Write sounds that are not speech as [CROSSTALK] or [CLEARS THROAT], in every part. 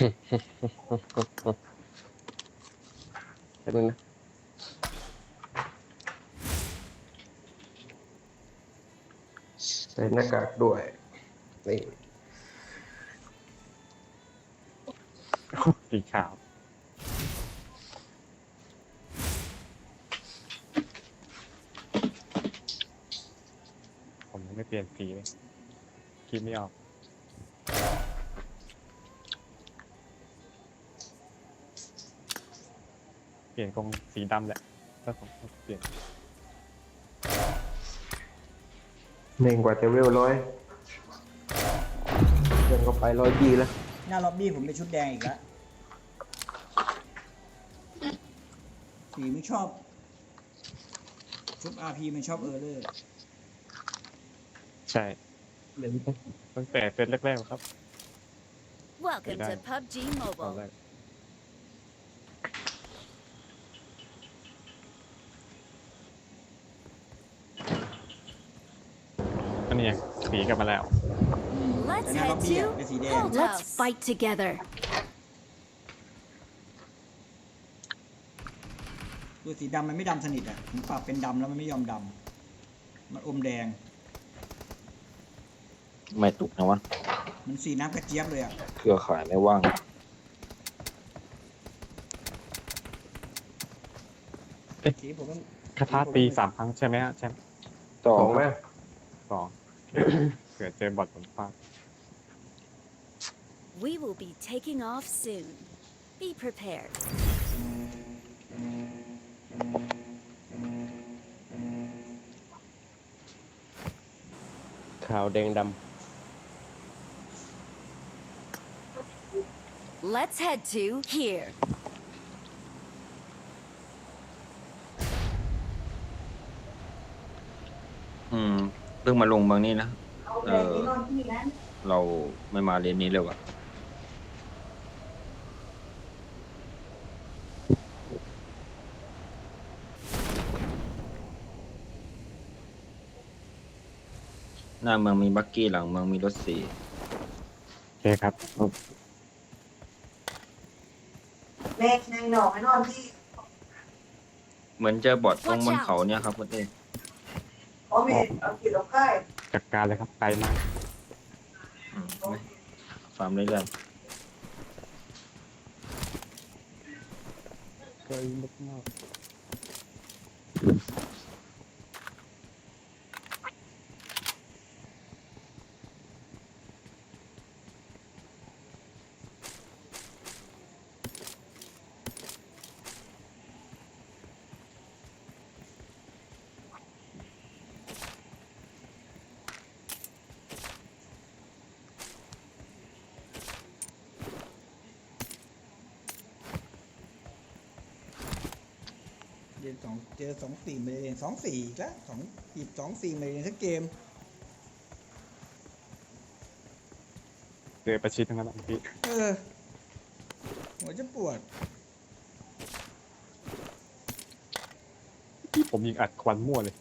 แป๊บนึงนะใส่หน้ากากด้วยนี่สีขาว ผมยังไม่เปลี่ยนสีเลยคิดไม่ออก ลี่ยนคงสีดำแหละถ้าผมเปลี่ยนเน่งกว่าจะเวลร้อยเดินก็ไปร้อยยี่แล้ว หน้าล็อบบี้ผมเป็นชุดแดงอีกแล้วสีไม่ชอบ ชุด RP มันชอบเออร์เลอร์ใช่ตั้งแต่เซตแรกๆครับ Welcome to Done. PUBG ตอน Mobile. แรก อันนี้ไงสีกลับมาแล้ว Let's แต่หน้าล็อบ head บี้อะ to เป็นสีแดง Hold Let's fight together. ตัวสีดำมันไม่ดำสนิทอะผมปรับเป็นดำแล้วมันไม่ยอมดำมันอมแดง ไม่ตุกนะวะมันสีน้ำกระเจี๊ยบเลยอะเครือข่ายไม่ว่างสีผมมันคาถาตีสามครั้งใช่ไหมฮะแชมป์ต่อสองไหมสอง [CLEARS THROAT] เผื่อเจอบอทผมฟาด We will be taking off soon. Be prepared. ขาวแดงด Let's head to here. พิ่งมาลงบางนี้นะ เออ เราไม่มาเรียนนี้เลยวะหน้าเมืองมีบักกี้หลังเมืองมีรถสีโอเคครับแม่นางหนอกไอ้นอนที่ เหมือนเจอบอทตรงบนเขาเนี่ยครับคุณเต้อ๋อมีเอาขีดเอาค่ายจัดการเลยครับไกลมากอืมไม่ฟาร์มเรื่อยไกลมาก เรียนสองเจอสองสี่มาเรียนสองสี่อีกแล้วสองอีกสองสี่มาเรียนทั้งเกมเจอประชิดทั้งนั้นอะพี่เออหัวจะปวด ผมยิงอัดควันมั่วเลย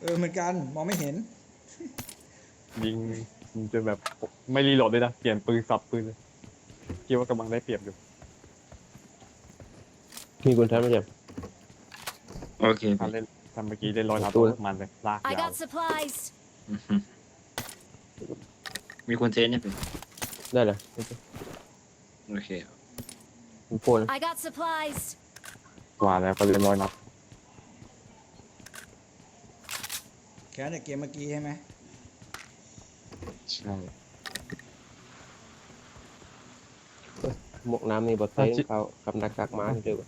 เออเหมือนกันมองไม่เห็น ยิงยิงจนแบบไม่รีโหลดเลยนะ เปลี่ยนปืนสับปืนเลยคิดว่ากำลังได้เปรียบอยู่ำมีคนทำไหมเจ๊ๆ โอเคทำเล่นทำเมื่อกี้เล่นร้อยนัดตัวมันเลยลาก I ยาว got supplies. อือฮึมีคนเทสเนี่ยเป็นได้เลยโอเคผมโฟน I got supplies. กว่าแล้วก็เล่นร้อยนัดแค่ในเกมเมื่อกี้ใช่ไหมใช่หมวกน้ำนี่บดใส่เขากับหน้ากากม้าเดี๋ยว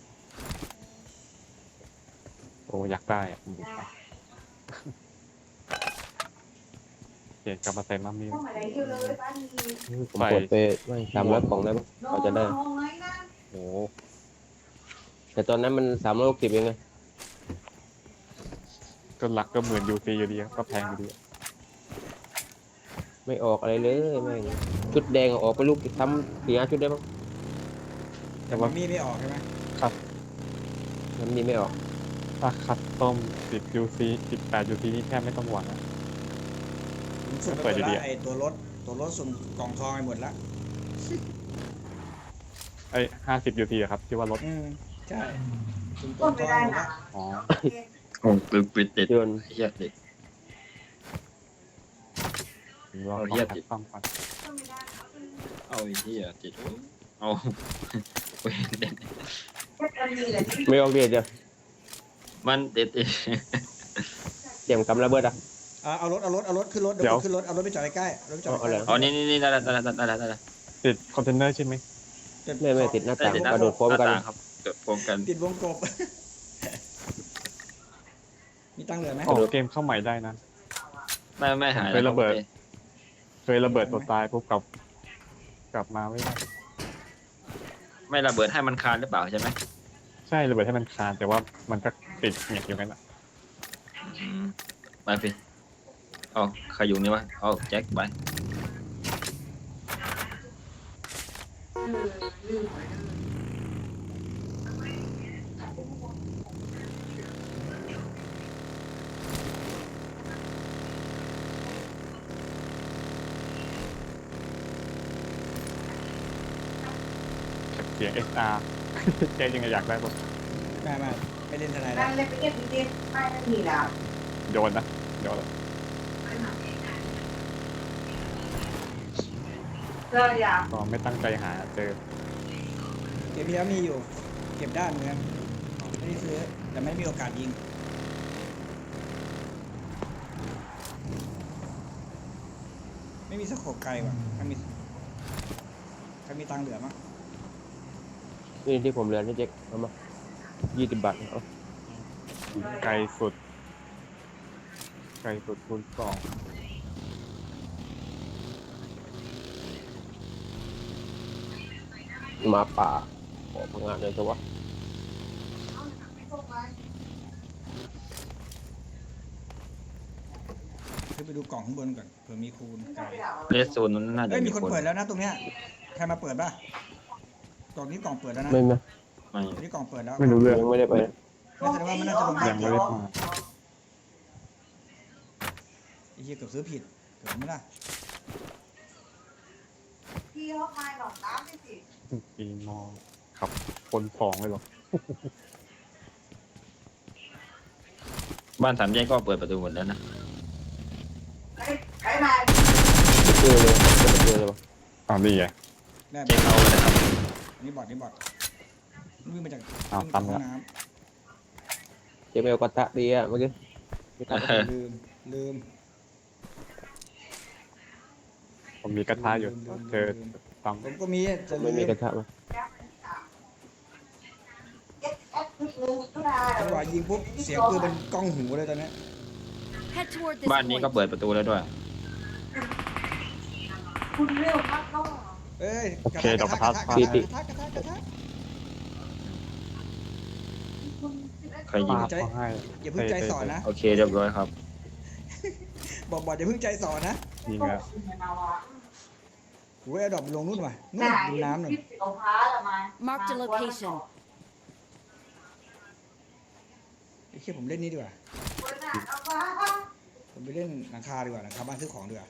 โอ้อยากได้อะผมอยากได้เปลี่ยนกลับมาใส่มัมมี่ห้องไหนเที่ยวเลยป้านีผมกดไปไม่สามร้อยกล่องได้ปะเขาจะได้ห้องไหนนะโอ้แต่ตอนนั้นมันสามร้อยหกสิบเองไงก็หลักก็เหมือนยูซีอยู่ดีอะก็แพงอยู่ดีอะไม่ออกอะไรเลยแม่งชุดแดงออกไปลูกทำสี่ห้าชุดได้ปะแต่มันมีไม่ออกใช่ไหมมันมีไม่ออก ถ้าคัดต้มสิบยูซีสิบแปดยูซีนี่แทบไม่ต้องหวังอะ ผมสุ่มไปเปิดหมอยู่ดดีละอะ ไอตัวรถตัวรถสุ่มกล่องทองไปหมดละไอ้ห้าสิบยูทีครับที่ว่ารถอืมใช่คุณต้นไม่ได้นะอ๋อโอ้ปืนปืนติดเดือนเฮียติดถึงว่าเอาต้เหี้ยองติดซ่อมก่อนต้นไม่ได้นะเอาไอ้เฮียติดเอาเว้ยเด็ดแค่ตอนนี้แหละที่ไม่ออกเดียวเดียว มันติดติดเตรียมกำระเบิดอะ อะเอารถเอารถเอารถขึ้นรถเดี๋ยวผมขึ้นรถเอารถไปจอดใกล้ๆเอารถไปจอดเอาใกเลล้ยอ๋อนี่นี่นี่ได้แล้วได้แล้วได้แล้วได้แล้วติดคอนเทนเนอร์ใช่ไหมๆไม่ไม่ติดหน้าได้ต่างติดกระโดดพร้อมกัน หาต่างครับเกิดพร้อมกันติดวงกบ มีตังค์เหลือไหมออกเกมเข้าใหม่ได้นะ ไม่ไม่หายเคยระเบิด เคยระเบิดตัวตายปุ๊บกลับ กลับมาไม่ได้ไม่ระเบิดให้มันคานหรือเปล่าใช่ไหมใช่ระเบิดให้มันคานแต่ว่ามันก็ ติดเหงียบอยู่งั้นอะอืมไปพี่เอาใครอยู่นี่วะเอาแจ็คไปลืมไปเสียง SR แกยังไงอยากได้ปะไม่ไม่ ไม่เล่นทนายนั่แล้วนเลยไปเก็บดีเด่นไม่นั่นมีแล้วโยนนะโยนก็อยากก็ไม่ตั้งใจหาเจอเก็บพี่แล้วมีอยู่ เก็บได้เหมือนกันไม่ได้ซื้อแต่ไม่มีโอกาสยิงไม่มีสโคปไกลว่ะถ้ามีถ้ามีตังค์เหลือมั้งนี่ที่ผมเหลือนี่เจ๊กเอามา ยี่สิบบาทเอาไกลสุดไกลสุดคูณสองหมาป่าขอพังงานเลยตัววะขึ้นไปดูกล่องข้างบนก่อนเผื่อมีคูณไกลเลสโซนนั้นน่าจะเอ้ยมีมีคนคนเปิดแล้วนะตรงเนี้ยใครมาเปิดป่ะกล่องนี้กล่องเปิดแล้วนะ ไม่ไม่ ไม่อันนี้กล่องเปิดแล้วไม่รู้เรื่องยังไม่ได้ไปน่าจะว่ามันน่าจะลงยังไม่ได้มาไอ้เหี้ยเกือบซื้อผิดเกือบไม่ล่ะพี่เขาพายหลอกน้ำไม่สิปีมองขับคนสองเลยเหรอบ้านสามแยกก็เปิดประตูหมดแล้วนะไอ้ไอ้มาเจอเลยเจอเลยวะอ้าวนี่ไงได้เจ๊เข้าเลยนะครับนี่บอดนี่บอดมัน วิ่งมาจากอ้าววิ่งตามห้แล้องวน้เจ๊ไม่เอากระทะดีอะเมื่อกี้ไม่ตัดำลืมลืมผมมีกระทะอยู่ลืมเจอลืมตามผมก็มีจะลืไม่มมีกระทะมาเอ็ดเอ็ดนิดนึงก็ได้จังหวะยิงปุ๊บเสียงปืนเป็นกล้องหูเลยตอนเนี้ย Head toward this บ้านนี้ก็ point. เปิดประตูแล้วด้วยคุณเร็วมากเนาะเอ้ยกโอระเคทะเดี๋ยวกกระระทะทะกระทะกระทะกระทะกระทะ ใครยิง ปาดเขาให้อย่าเพิ่งใจสอนนะ โอเคเรียบร้อยครับ บอกบอกอย่าเพิ่งใจสอนนะยิงแล้วกูว่าไอ้ดอกมันลงนู่นว่ะนู่ไหนนดูน้ำหน่อยพี่เอาพ้าละมา Marked a location. ไอ้เชี่ยผมเล่นนี่ดีกว่าเอาพ้าผมไปเล่นหลังคาดีกว่าหลังคาบ้านซื้อของดีกว่า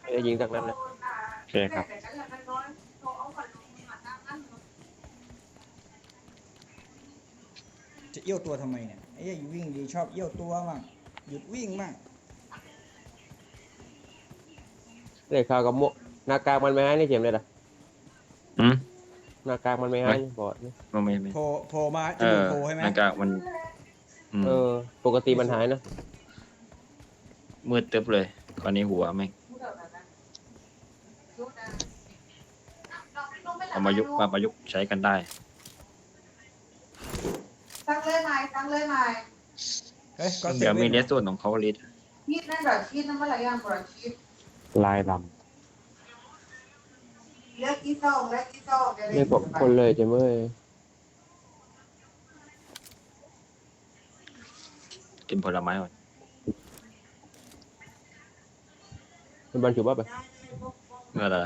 ไม่ได้ยิงจากนั้นเลยโอเคครับ จะ เอี้ยวตัวทำไมเนี่ยไอ้เหี้ยอยู่วิ่งดีชอบเอี้ยวตัวมั่งหยุดวิ่งมั่งได้ข่าวกับโมหน้ากากมันไม่ให้นี่เข็มเลยล่ะอืมหน้ากากมันไม่ให้บอดนี่ไม่ไม่ไม่โผล่โผล่มาจเอมูกอโผล่ใช่ไหมหน้ากากมันอืมเออ ปกติมันหายนะมืดตึ๊บเลยคราวนี้หัวแม่งเอามายุกมาประยุกต์ใช้กันได้ ตั้งเลยไหมตั้งเลยไหมเฮ้ยก็เซเดี๋ยวมีเว่นเลสโซนของเขาลิสชีสนั่นเหรอชีสนั่นเมื่อไหร่ยังเหรอชีสลายลเลือกอีซองเลือกอีซองจะได้ไม่บอกคนเลยเจ๊เมื่อยกินผลไม้ก่อนมันบรรจุบ้าไปเมื่อไร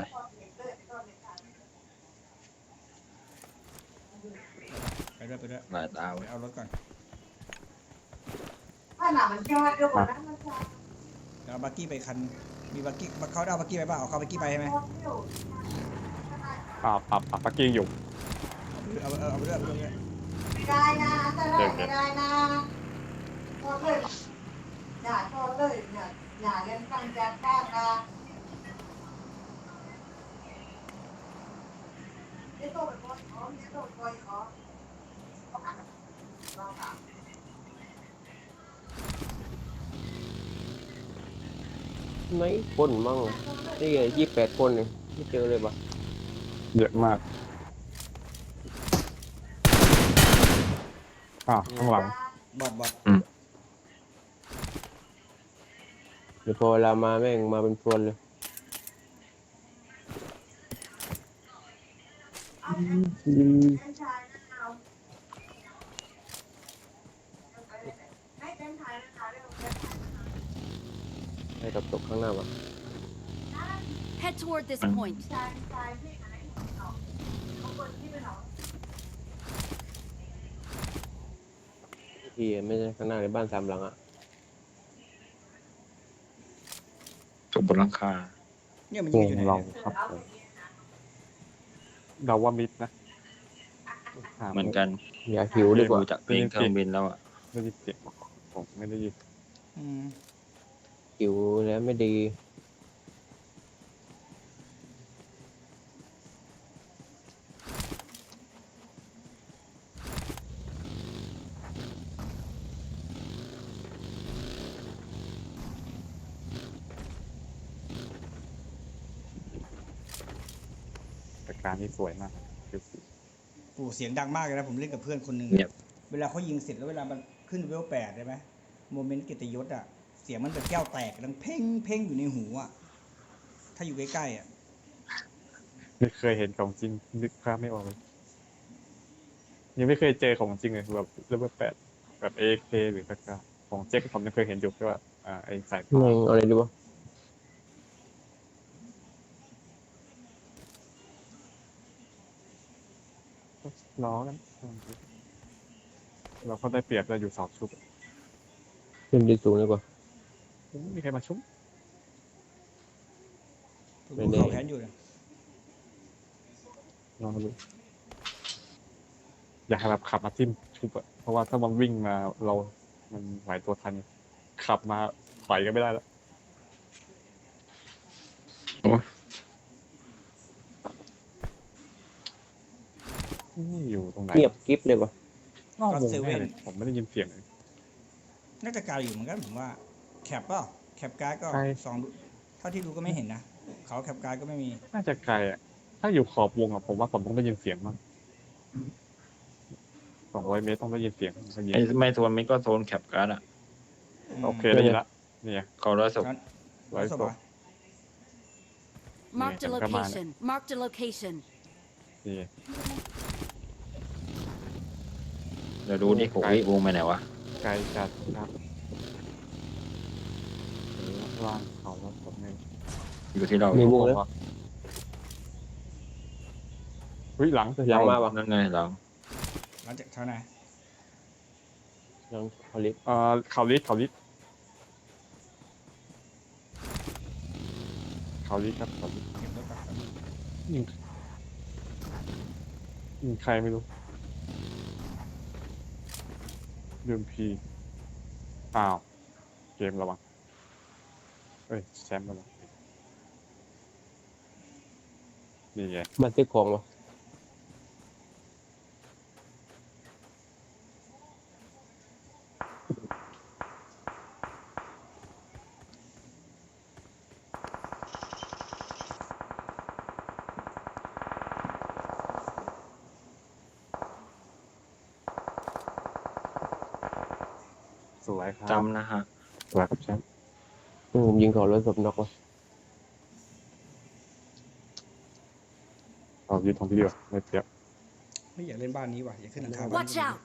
ไป ด้วยไปด้วยหลายตาไปไว้เอารถก่อนถ้าหนามันยอดเดียวกว่านั้นมันจะเดี๋ยวเอาบักกี้ไปคัน มีบักกี้เขาได้เอาบักกี้ไปเปล่าเอาเขาบักกี้ไปใช่ไหมำปรับปรับปรับปักกิ้งอยู่เอาเอาเอาไปด้วยเอาไปด้วยไม่ได้นะอันตรายไม่ได้นะโทษเลยอย่าโทษเลยอย่าอย่าเล่นฟังจากข้างนะเดี๋ยวโทษไปก่อนอ๋อเดี๋ยวโทษไปก่อนลองถาม ไหนคนมั่งนี่ไงยี่แปดคนเลยไม่เจอเลยปะเยอะมากอ่าวข้างหลัง บอดบอดเดี๋ยวพอเวลามาแม่งมาเป็นพรวนเลย ให้ชายนะเอาให้เป็นชายนะคะเร็วเป็นชาย ให้กับตก ข้างหน้าปะ Head toward this point. ชายชายที่อะไรเอาเอาคนที่เป็นเอาที่ไม่ใช่ข้างหน้าในบ้านสามหลังอะตกบนหลังคาเนี่ยมันวยิงงอยู่ไหนเราเนี่ยครับผมเราว่ามิดนะหาเหมือนกันอย่าหิวดีกว่าดูจากเพลงเครื่องบินแล้วอะ ไม่ได้ยินเสียงผมไม่ได้ยินอืม หิวแล้วไม่ดี แต่การนี้สวยมากคือโอ้เสียงดังมากเลยนะผมเล่นกับเพื่อนคนหนึ่งเงียบ เวลาเขายิงเสร็จแล้วเวลามันขึ้นเวลแปดได้ไหมโมเมนต์เกียรติยศอะเสียงมันแบบแก้วแตกดังเพ่งเพ่งอยู่ในหูอะ ถ้าอยู่ใกล้ๆอะไม่เคยเห็นของจริงนึกภาพไม่ออกเลยยังไม่เคยเจอของจริงเลยแบบเรื่องแปดแบบเอเคหรือตะกร้าของเจ๊กผมยังเคยเห็นอยู่แค่ว่าอ่าไอสายฟ้าแม่งเอาอะไรดีวะล้อกันเราก็ได้เปรียบเราอยู่สอบชุบขึ้นดีสูงดีกว่า ไม่มีใครมาชุบผมไม่ดูแน่เขาแค้นอยู่นะลองดูอยากให้แบบขับมาทิ่มชุบอะเพราะว่าถ้ามันวิ่งมาเรา มันไหวตัวทัน ขับมาถอยกันไม่ได้แล้วโอ้ยนี่อยู่ตรงไหนเงียบกริฟเลยปะนอกวงแน่เลยผมไม่ได้ยินเสียงเลย น่าจะไกลอยู่เหมือนกันผมว่า แคปเปล่าแคปการ์ดก็ไกลสองดูเท่าที่ดูก็ไม่เห็นนะเขาแคปการ์ดก็ไม่มี น่าจะไกลอะถ้าอยู่ขอบวงอะผมว่าผมต้องได้ยินเสียงมั้งสองร้อยเมตรต้องได้ยินเสียงได้ยินไอ้ไม่โซนมิดก็โซนแคปการ์ดอะโอเคได้ยินละเนี่ยเขาร้อยศพร้อยสศบพอะ Marked a Yeah, come on. location. Marked a location. นี่ เดี๋ยวดูนี่โอ้ยวงไปไหนวะไกลจัดครับ เออล่างเขาแล้วผมเนี่ยอยู่ที่เรามีวงแล้ว เฮ้ยหลังหลังมาปะนั่นไงหลังหลังจากเท่าไหนยังพอลิฟเอ่อเขาลิสเขาลิสเขาลิสครับเขาลิสเก็บรถก่อนยิงยิงใครไม่รู้ลืมพีอ้าว เกมระวัง เอ้ยแชมป์ระวังนี่ไงมาซื้อของวะสวยครับจำนะฮะสวยครับแชมป์ อืมยิงเขาแล้วศพนอกวะเอายืนทองทีเดียวไม่เปรียบไม่อยากเล่นบ้านนี้ว่ะอยากขึ้นหลังคาบ้าน Watch out.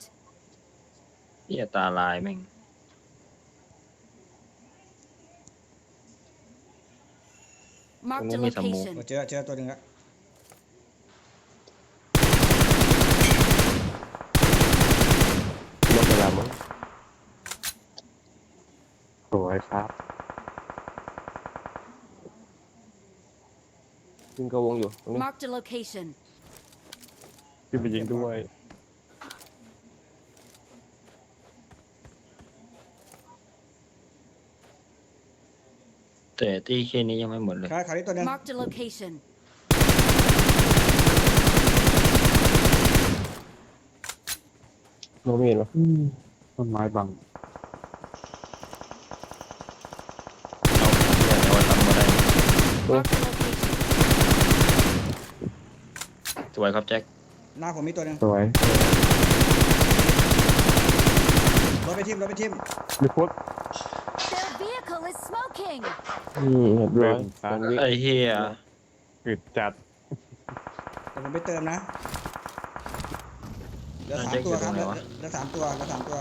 เหียตาลายแม่ง Marked a Only some more. location. โอ้เจอเจอตัวหนึ่งละ นอกเวลามั้ง สวยครับ ยิ งกระวงอยู่ตรงนี้ Marked a location. ขึ้นไปยิงด้วย แต่ที่แค่นี้ยังไม่หมดเลย ขาขาที่ตัวหนึง Marked a location. มองไม่เห็นวะต้นไม้บังเราเรียกว่าทำมาได้ Marked a location. ส วยครับแจ็คหน้าผมมีตัวหนึงสวยรถไปทิมรถไปทิมมีพุทธ Their vehicle is smoking. อืมเรียบร้อยเดินซ้ายตอนนี้ไอ้เฮียอึดจัดเดี๋ยวผมไปเติมนะเหลือสามตัวครับเหลือเหลือสามตัวเหลือสามตัว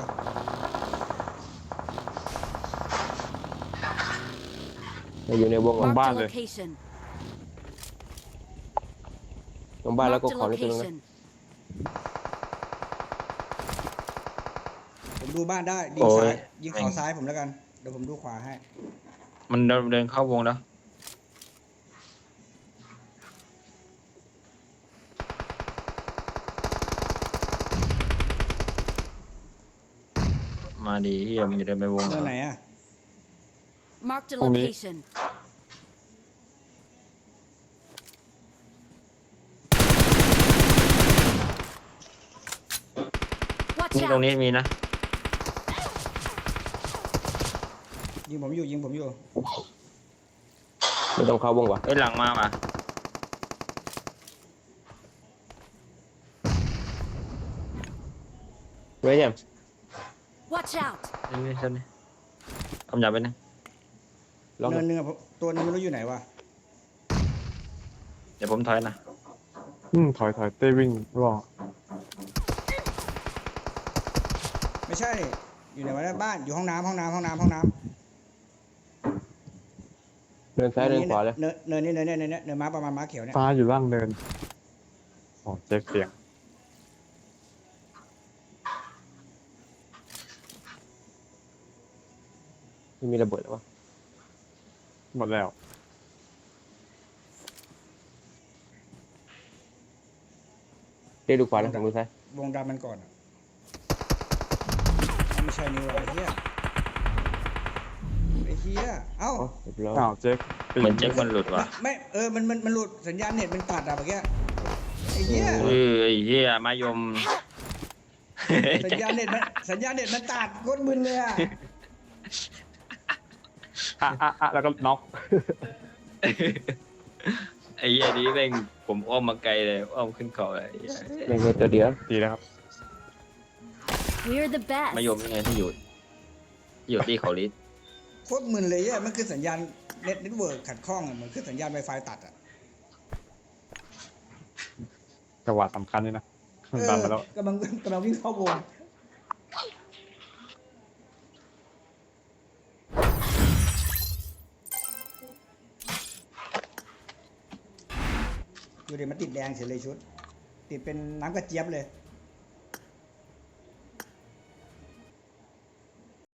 อยู่ในวง Marked a Bombarde. location. ตรงบ้านแล้วก็ Marked a ขอในตัวนึงนะ location. ผมดูบ้านได้ยิงซ้ายยิงเขาซ้ายผมแล้วกันเดี๋ยวผมดูขวาให้ มันเดินเดินเข้าวงแล้วมาดีเฮียมันจะเดินไปวงเรื่องไหนอะ Marked a Only- location. ตรง out! นี้มีนะยิงผมอยู่ยิงผมอยู่ไม่ต้องเข้าวงวะเอ้ยหลังมาว่ะไว้ยัง Watch out! นี่นี่เท่านี้คำหยาบไปนะลองหเนิน่อนยหนึงอะผมตัวนึงไม่รู้อยู่ไหนวะเดี๋ยวผมถอยนะอืมถอยถอยเต้วิ่งรอ ไม่ใช่ อยู่ไหนวะเนี่ยบ้านอยู่ห้องน้ำห้องน้ำห้องน้ำห้องน้ำเดินซ้ายเดินขวาเลยเนินเนินนี่เนินนี่เนินนี่เนินม้าประมาณม้าเขียวเนี่ยฟ้าอยู่ล่างเนินอ๋อเจ๊กเสียงไม่มีระเบิดหรอวะหมดแล้ว เดี๋ยวดูขวานะผมดูซ้ายวงดำมันก่อนอะ ไม่ใช่นิวไอ้เหี้ยไอ้เหี้ยเอ้าอ๋อเรียบร้อยอ้าวเจ๊กไปเหมืยิอนงแจ็คมันหลุดว่ะไม่เออมันมันมันหลุดสัญญาณเน็ตมันตัดอะเมื่อกี้ไอ้เหี้ยเออไอ้เฮียมายมสัญญาณเน็ตมันสัญญาณเน็ตมันตัดโคตรมึนเลยอะอะอะอะแล้วก็น็อกไอ้เหี้ยนี้แม่งผมอ้อมมาไกลเลยอ้อมขึ้นเขาเลยไอ้เหี้ยไม่ใช่ตัวเดียว ดีแล้วครับ We're the best. มายมยังไงที่อยู่ที่อยู่ที่เขาลิสโคตรมึนเลยอะมันคือสัญญาณเน็ตเน็ตเวิร์กขัดข้องอะเหมือนคือสัญญาณไวไฟตัดอะจังหวะสำคัญนี่นะมันดันมาแล้วกำลังกำลังวิ่งเข้าวงดูเดี๋ยวมันติดแดงเฉยเลยชุด ติดเป็นน้ำกระเจี๊ยบเลย